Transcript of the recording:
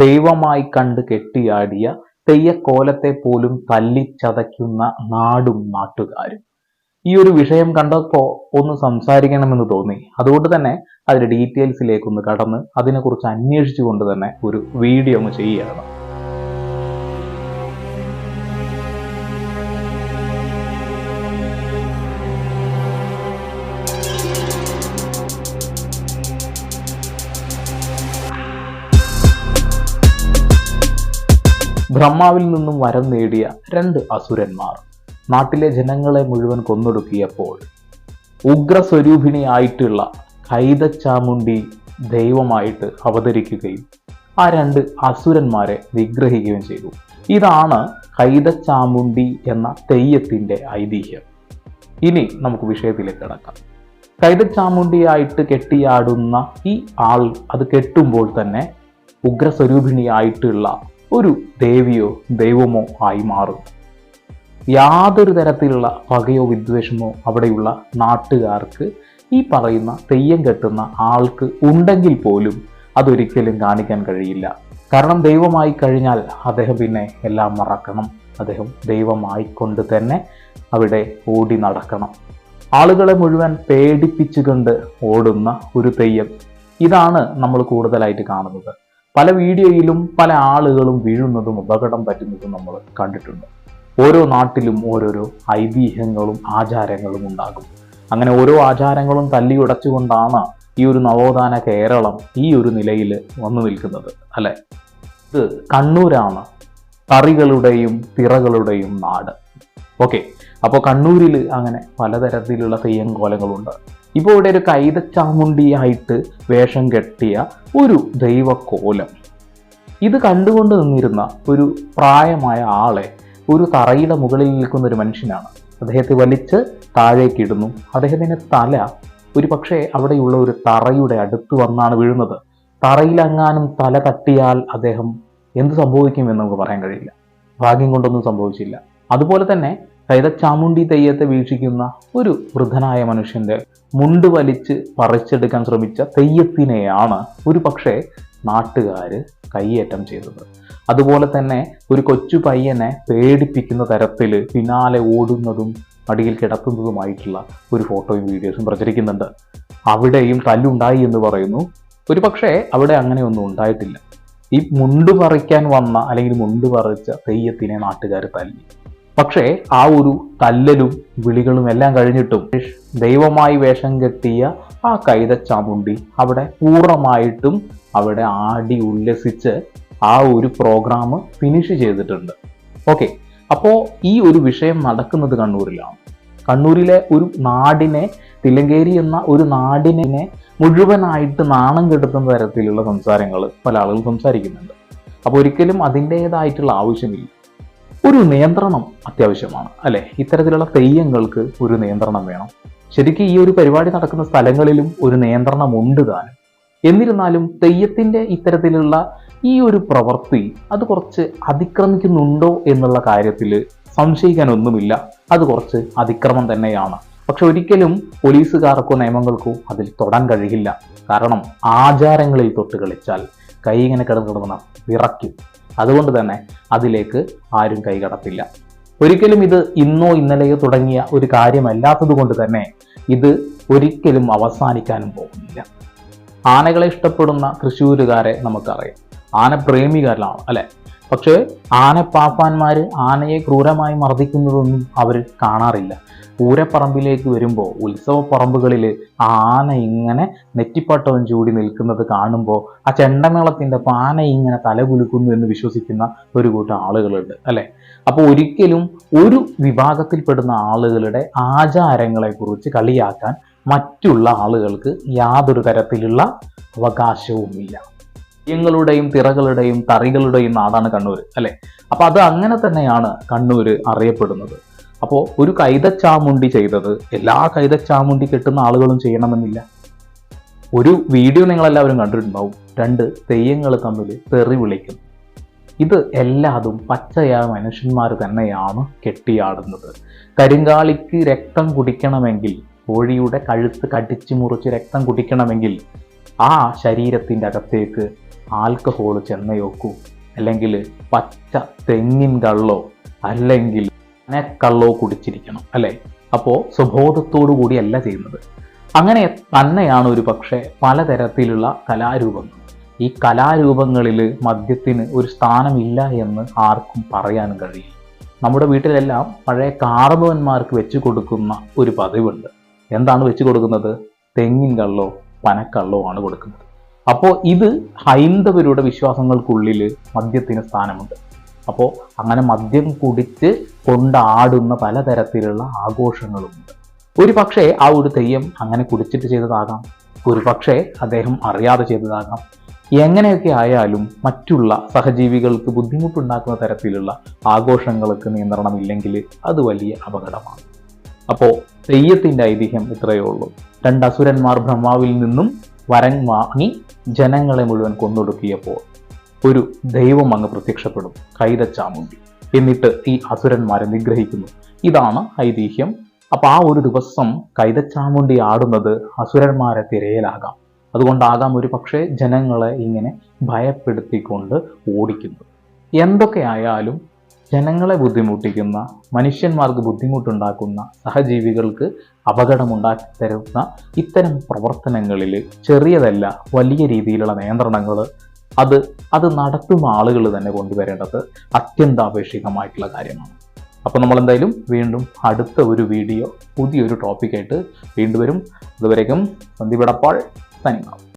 ദൈവമായി കണ്ട് കെട്ടിയാടിയ തെയ്യക്കോലത്തെ പോലും തല്ലിച്ചതയ്ക്കുന്ന നാടും നാട്ടുകാരും. ഈ ഒരു വിഷയം കണ്ടപ്പോൾ ഒന്ന് സംസാരിക്കണമെന്ന് തോന്നി. അതുകൊണ്ട് തന്നെ അതിന്റെ ഡീറ്റെയിൽസിലേക്ക് ഒന്ന് കടന്ന് അതിനെക്കുറിച്ച് അന്വേഷിച്ചുകൊണ്ട് തന്നെ ഒരു വീഡിയോ ഒന്ന് ചെയ്യുകയാണ്. ബ്രഹ്മാവിൽ നിന്നും വരം നേടിയ രണ്ട് അസുരന്മാർ നാട്ടിലെ ജനങ്ങളെ മുഴുവൻ കൊന്നൊടുക്കിയപ്പോൾ ഉഗ്രസ്വരൂപിണിയായിട്ടുള്ള കൈതച്ചാമുണ്ടി ദൈവമായിട്ട് അവതരിക്കുകയും ആ രണ്ട് അസുരന്മാരെ നിഗ്രഹിക്കുകയും ചെയ്തു. ഇതാണ് കൈതച്ചാമുണ്ടി എന്ന തെയ്യത്തിന്റെ ഐതിഹ്യം. ഇനി നമുക്ക് വിഷയത്തിലേക്ക് കിടക്കാം. കൈതച്ചാമുണ്ടിയായിട്ട് കെട്ടിയാടുന്ന ഈ ആൾ അത് കെട്ടുമ്പോൾ തന്നെ ഉഗ്രസ്വരൂപിണിയായിട്ടുള്ള ഒരു ദേവിയോ ദൈവമോ ആയി മാറും. യാതൊരു തരത്തിലുള്ള പകയോ വിദ്വേഷമോ അവിടെയുള്ള നാട്ടുകാർക്ക് ഈ പറയുന്ന തെയ്യം കെട്ടുന്ന ആൾക്ക് ഉണ്ടെങ്കിൽ പോലും അതൊരിക്കലും കാണിക്കാൻ കഴിയില്ല. കാരണം ദൈവമായി കഴിഞ്ഞാൽ അദ്ദേഹം പിന്നെ എല്ലാം മറക്കണം. അദ്ദേഹം ദൈവമായിക്കൊണ്ട് തന്നെ അവിടെ ഓടി നടക്കണം. ആളുകളെ മുഴുവൻ പേടിപ്പിച്ചുകൊണ്ട് ഓടുന്ന ഒരു തെയ്യം. ഇതാണ് നമ്മൾ കൂടുതലായിട്ട് കാണുന്നത്. പല വീഡിയോയിലും പല ആളുകളും വീഴുന്നതും അപകടം പറ്റുന്നതും നമ്മൾ കണ്ടിട്ടുണ്ട്. ഓരോ നാട്ടിലും ഓരോരോ ഐതിഹ്യങ്ങളും ആചാരങ്ങളും ഉണ്ടാകും. അങ്ങനെ ഓരോ ആചാരങ്ങളും തല്ലി ഉടച്ചുകൊണ്ടാണ് ഈ ഒരു നവോത്ഥാന കേരളം ഈ ഒരു നിലയിൽ വന്നു നിൽക്കുന്നത് അല്ലെ? ഇത് കണ്ണൂരാണ് തറികളുടെയും തിറകളുടെയും നാട്. ഓക്കെ. അപ്പോൾ കണ്ണൂരിൽ അങ്ങനെ പലതരത്തിലുള്ള തെയ്യം കോലങ്ങളുണ്ട് ഇപ്പോൾ ഇവിടെ ഒരു കൈതച്ചാമുണ്ടിയായിട്ട് വേഷം കെട്ടിയ ഒരു ദൈവക്കോലം ഇത് കണ്ടുകൊണ്ട് നിന്നിരുന്ന ഒരു പ്രായമായ ആളെ ഒരു തറയുടെ മുകളിൽ നിൽക്കുന്ന ഒരു മനുഷ്യനാണ്. അദ്ദേഹത്തെ വലിച്ച് താഴേക്കിടുന്നു അദ്ദേഹത്തിന്റെ തല ഒരു പക്ഷേ അവിടെയുള്ള ഒരു തറയുടെ അടുത്ത് വന്നാണ് വീഴുന്നത്. തറയിലെങ്ങാനും തല തട്ടിയാൽ അദ്ദേഹം എന്ത് സംഭവിക്കും എന്ന് നമുക്ക് പറയാൻ കഴിയില്ല. ഭാഗ്യം കൊണ്ടൊന്നും സംഭവിച്ചില്ല. അതുപോലെ തന്നെ കൈതച്ചാമുണ്ടി തെയ്യത്തെ വീക്ഷിക്കുന്ന ഒരു വൃദ്ധനായ മനുഷ്യന്റെ മുണ്ട് വലിച്ച് പറിച്ചെടുക്കാൻ ശ്രമിച്ച തെയ്യത്തിനെയാണ് ഒരു പക്ഷേ നാട്ടുകാർ കയ്യേറ്റം ചെയ്തത്. അതുപോലെ തന്നെ ഒരു കൊച്ചു പയ്യനെ പേടിപ്പിക്കുന്ന തരത്തിൽ പിന്നാലെ ഓടുന്നതും മടിയിൽ കിടത്തുന്നതുമായിട്ടുള്ള ഒരു ഫോട്ടോയും വീഡിയോസും പ്രചരിക്കുന്നുണ്ട്. അവിടെയും തല്ലുണ്ടായി എന്ന് പറയുന്നു. ഒരു പക്ഷേ അവിടെ അങ്ങനെയൊന്നും ഉണ്ടായിട്ടില്ല. ഈ മുണ്ട് പറിക്കാൻ വന്ന അല്ലെങ്കിൽ മുണ്ട് പറിച്ച തെയ്യത്തിനെ നാട്ടുകാർ തല്ലി. പക്ഷേ ആ ഒരു തല്ലലും വിളികളും എല്ലാം കഴിഞ്ഞിട്ടും ദൈവമായി വേഷം കെട്ടിയ ആ കൈതച്ചാമുണ്ടി അവിടെ പൂർണമായിട്ടും അവിടെ ആടി ഉല്ലസിച്ച് ആ ഒരു പ്രോഗ്രാം ഫിനിഷ് ചെയ്തിട്ടുണ്ട്. ഓക്കെ അപ്പോൾ ഈ ഒരു വിഷയം നടക്കുന്നത് കണ്ണൂരിലാണ്. കണ്ണൂരിലെ ഒരു നാടിനെ തിലങ്കേരി എന്ന ഒരു നാടിനെ മുഴുവനായിട്ട് നാണം കെടുത്തുന്ന തരത്തിലുള്ള സംസാരങ്ങൾ പല ആളുകൾ സംസാരിക്കുന്നുണ്ട്. അപ്പോൾ ഒരിക്കലും അതിന്റേതായിട്ടുള്ള ആവശ്യമില്ല. ഒരു നിയന്ത്രണം അത്യാവശ്യമാണ് അല്ലെ? ഇത്തരത്തിലുള്ള തെയ്യങ്ങൾക്ക് ഒരു നിയന്ത്രണം വേണം. ശരിക്കും ഈ ഒരു പരിപാടി നടക്കുന്ന സ്ഥലങ്ങളിലും ഒരു നിയന്ത്രണം ഉണ്ട് താനും എന്നിരുന്നാലും തെയ്യത്തിന്റെ ഇത്തരത്തിലുള്ള ഈ ഒരു പ്രവൃത്തി അത് കുറച്ച് അതിക്രമിക്കുന്നുണ്ടോ എന്നുള്ള കാര്യത്തിൽ സംശയിക്കാനൊന്നുമില്ല. അത് കുറച്ച് അതിക്രമം തന്നെയാണ്. പക്ഷെ ഒരിക്കലും പോലീസുകാർക്കോ നിയമങ്ങൾക്കോ അതിൽ തൊടാൻ കഴിയില്ല. കാരണം ആചാരങ്ങളിൽ തൊട്ട് കളിച്ചാൽ കൈ ഇങ്ങനെ കിടന്ന് കിടന്ന വിറയ്ക്കും. അതുകൊണ്ട് തന്നെ അതിലേക്ക് ആരും കൈകടത്തില്ല ഒരിക്കലും ഇത് ഇന്നോ ഇന്നലെയോ തുടങ്ങിയ ഒരു കാര്യമല്ലാത്തത് കൊണ്ട് തന്നെ ഇത് ഒരിക്കലും അവസാനിക്കാനും പോകുന്നില്ല. ആനകളെ ഇഷ്ടപ്പെടുന്ന തൃശ്ശൂരുകാരെ നമുക്കറിയാം. ആന പ്രേമികാരിലാണ് അല്ലെ? പക്ഷേ ആനപ്പാപ്പാന്മാർ ആനയെ ക്രൂരമായി മർദ്ദിക്കുന്നതൊന്നും അവർ കാണാറില്ല. പൂരപ്പറമ്പിലേക്ക് വരുമ്പോൾ ഉത്സവപ്പറമ്പുകളിൽ ആ ആന ഇങ്ങനെ നെറ്റിപ്പട്ടവും ചൂടി നിൽക്കുന്നത് കാണുമ്പോൾ ആ ചെണ്ടമേളത്തിന്റെ പാന ഇങ്ങനെ തലകുലുക്കുന്നു എന്ന് വിശ്വസിക്കുന്ന ഒരു കൂട്ടം ആളുകളുണ്ട് അല്ലേ? അപ്പോൾ ഒരിക്കലും ഒരു വിഭാഗത്തിൽപ്പെടുന്ന ആളുകളുടെ ആചാരങ്ങളെക്കുറിച്ച് കളിയാക്കാൻ മറ്റുള്ള ആളുകൾക്ക് യാതൊരു തരത്തിലുള്ള അവകാശവുമില്ല. തെയ്യങ്ങളുടെയും തിറകളുടെയും തറികളുടെയും നാടാണ് കണ്ണൂർ അല്ലെ? അപ്പൊ അത് അങ്ങനെ തന്നെയാണ് കണ്ണൂർ അറിയപ്പെടുന്നത്. അപ്പോൾ ഒരു കൈതച്ചാമുണ്ടി ചെയ്തത് എല്ലാ കൈതച്ചാമുണ്ടി കെട്ടുന്ന ആളുകളും ചെയ്യണമെന്നില്ല. ഒരു വീഡിയോ നിങ്ങളെല്ലാവരും കണ്ടിട്ടുണ്ടാവും. രണ്ട് തെയ്യങ്ങൾ തമ്മിൽ തെറി വിളിക്കും. ഇത് എല്ലാതും പച്ചയായ മനുഷ്യന്മാർ തന്നെയാണ് കെട്ടിയാടുന്നത്. കരിങ്കാളിക്ക് രക്തം കുടിക്കണമെങ്കിൽ കോഴിയുടെ കഴുത്ത് കടിച്ചു മുറിച്ച് രക്തം കുടിക്കണമെങ്കിൽ ആ ശരീരത്തിന്റെ അകത്തേക്ക് ആൽക്കഹോൾ ചെന്നയോക്കൂ അല്ലെങ്കിൽ പച്ച തെങ്ങിൻ കള്ളോ അല്ലെങ്കിൽ അനക്കള്ളോ കുടിച്ചിരിക്കണം അല്ലേ? അപ്പോൾ സ്വബോധത്തോടു കൂടിയല്ല ചെയ്യുന്നത്. അങ്ങനെ തന്നെയാണ് ഒരു പക്ഷേ പലതരത്തിലുള്ള കലാരൂപങ്ങൾ. ഈ കലാരൂപങ്ങളിൽ മദ്യത്തിന് ഒരു സ്ഥാനമില്ല എന്ന് ആർക്കും പറയാനും കഴിയും നമ്മുടെ വീട്ടിലെല്ലാം പഴയ കാർന്നവന്മാർക്ക് വെച്ചു കൊടുക്കുന്ന ഒരു പതിവുണ്ട്. എന്താണ് വെച്ചു കൊടുക്കുന്നത്? തെങ്ങിൻ കള്ളോ പനക്കള്ളോ ആണ് കൊടുക്കുന്നത്. അപ്പോൾ ഇത് ഹൈന്ദവരുടെ വിശ്വാസങ്ങൾക്കുള്ളിൽ മദ്യത്തിന് സ്ഥാനമുണ്ട്. അപ്പോൾ അങ്ങനെ മദ്യം കുടിച്ച് കൊണ്ടാടുന്ന പലതരത്തിലുള്ള ആഘോഷങ്ങളുമുണ്ട് ഒരു പക്ഷേ ആ ഒരു തെയ്യം അങ്ങനെ കുടിച്ചിട്ട് ചെയ്തതാകാം. ഒരു പക്ഷേ അദ്ദേഹം അറിയാതെ ചെയ്തതാകാം. എങ്ങനെയൊക്കെ ആയാലും മറ്റുള്ള സഹജീവികൾക്ക് ബുദ്ധിമുട്ടുണ്ടാക്കുന്ന തരത്തിലുള്ള ആഘോഷങ്ങൾക്ക് നിയന്ത്രണമില്ലെങ്കിൽ അത് വലിയ അപകടമാണ്. അപ്പോൾ തെയ്യത്തിന്റെ ഐതിഹ്യം ഇത്രയേ ഉള്ളൂ. രണ്ട് അസുരന്മാർ ബ്രഹ്മാവിൽ നിന്നും വരൻ വാങ്ങി ജനങ്ങളെ മുഴുവൻ കൊന്നൊടുക്കിയപ്പോൾ ഒരു ദൈവം അങ്ങ് പ്രത്യക്ഷപ്പെടും. കൈതച്ചാമുണ്ടി. എന്നിട്ട് ഈ അസുരന്മാരെ നിഗ്രഹിക്കുന്നു. ഇതാണ് ഐതിഹ്യം. അപ്പൊ ആ ഒരു ദിവസം കൈതച്ചാമുണ്ടി ആടുന്നത് അസുരന്മാരെ തിരയലാകാം. അതുകൊണ്ടാകാം ഒരു പക്ഷേ ജനങ്ങളെ ഇങ്ങനെ ഭയപ്പെടുത്തിക്കൊണ്ട് ഓടിക്കുന്നത്. എന്തൊക്കെ ആയാലും ജനങ്ങളെ ബുദ്ധിമുട്ടിക്കുന്ന മനുഷ്യന്മാർക്ക് ബുദ്ധിമുട്ടുണ്ടാക്കുന്ന സഹജീവികൾക്ക് അപകടമുണ്ടാക്കി തരുന്ന ഇത്തരം പ്രവർത്തനങ്ങളിൽ ചെറിയതല്ല വലിയ രീതിയിലുള്ള നിയന്ത്രണങ്ങൾ അത് അത് നടത്തുന്ന ആളുകൾ തന്നെ കൊണ്ടുവരേണ്ടത് അത്യന്താപേക്ഷികമായിട്ടുള്ള കാര്യമാണ്. അപ്പോൾ നമ്മൾ എന്തായാലും വീണ്ടും അടുത്ത ഒരു വീഡിയോ പുതിയൊരു ടോപ്പിക്കായിട്ട് വീണ്ടും വരും. അതുവരേക്കും സന്ദീപ് സനിങ്ങാം